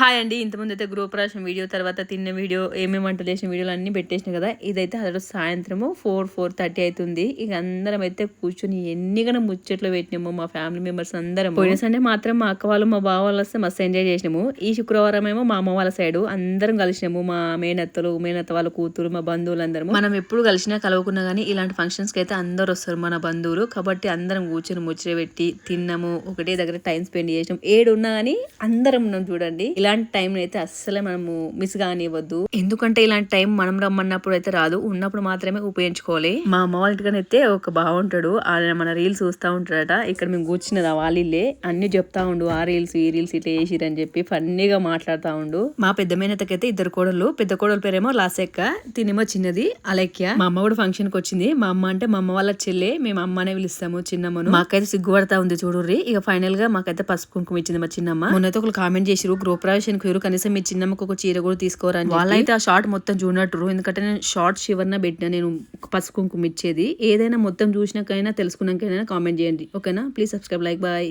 Hi అండి. ఇంతకుముందు అయితే గృహప్రవేశం వీడియో తర్వాత తిన్న వీడియో ఏమేమి వంటలు చేసిన వీడియోలు అన్నీ పెట్టేసిన కదా. ఇదైతే అసలు సాయంత్రము ఫోర్ ఫోర్ థర్టీ అవుతుంది ఇక అందరం అయితే కూర్చొని ఎన్ని ముచ్చట్లు పెట్టినాము మా ఫ్యామిలీ మెంబర్స్ అందరం పోయిన సండే మాత్రం మా అక్క వాళ్ళు మా బావ వాళ్ళు వస్తే మస్తు ఎంజాయ్ చేసినాము. ఈ శుక్రవారం ఏమో మా అమ్మ వాళ్ళ సైడ్ అందరం కలిసినాము. మా మేనత్తలు మేనత్త వాళ్ళ కూతురు మా బంధువులు అందరం మనం ఎప్పుడు కలిసినా కలవకున్నా కానీ ఇలాంటి ఫంక్షన్స్కి అయితే అందరు వస్తారు మన బంధువులు. కాబట్టి అందరం కూర్చొని ముచ్చట పెట్టి తిన్నాము. ఒకటే దగ్గర టైం స్పెండ్ చేసినాం. ఏడు ఉన్నా కానీ అందరం ఉన్నాం చూడండి. ఇలాంటి టైం అయితే అస్సలే మనము మిస్ కానివ్వద్దు. ఎందుకంటే ఇలాంటి టైం మనం రమ్మన్నప్పుడు అయితే రాదు ఉన్నప్పుడు మాత్రమే ఉపయోగించుకోవాలి. మా అమ్మ వాళ్ళ ఒక బాగుంటాడు ఆయన మన రీల్స్ చూస్తూ ఉంటాడట. ఇక్కడ మేము కూర్చున్నది ఆ వాళ్ళిల్లే అన్ని చెప్తా ఉండు ఆ రీల్స్ ఈ రీల్స్ ఇట్లా వేసిరని చెప్పి ఫన్నీగా మాట్లాడుతా ఉండు. మా పెద్ద మేనతకైతే ఇద్దరు కోడలు పెద్ద కోడలు పేరేమో లాసెక్క తినేమో చిన్నది అలెక్య. మా అమ్మ కూడా ఫంక్షన్కి వచ్చింది. మా అమ్మ అంటే మా అమ్మ వాళ్ళ చెల్లె మేము అమ్మనే పిలుస్తాము చిన్నమ్మను. మాకైతే సిగ్గుపడతా ఉంది చూడుర్రి. ఇక ఫైనల్గా మాకైతే పసుపు కుంకుమ ఇచ్చింది మా చిన్నమ్మ. మొన్నైతే ఒకరు కామెంట్ చేసిరు గృహప్రవేశానికి ఎవరు కనీసం మీ చిన్నమ్మకు ఒక చీర కూడా తీసుకోరని వాళ్ళైతే ఆ షార్ట్ మొత్తం చూడనట్టు ఎందుకంటే నేను షార్ట్ చివరిన పెట్టిన నేను పసుపు కుంకుమ ఇచ్చేది. ఏదైనా మొత్తం చూసినాకైనా తెలుసుకున్నాకైనా కామెంట్ చేయండి. ఓకేనా? Please subscribe like bye.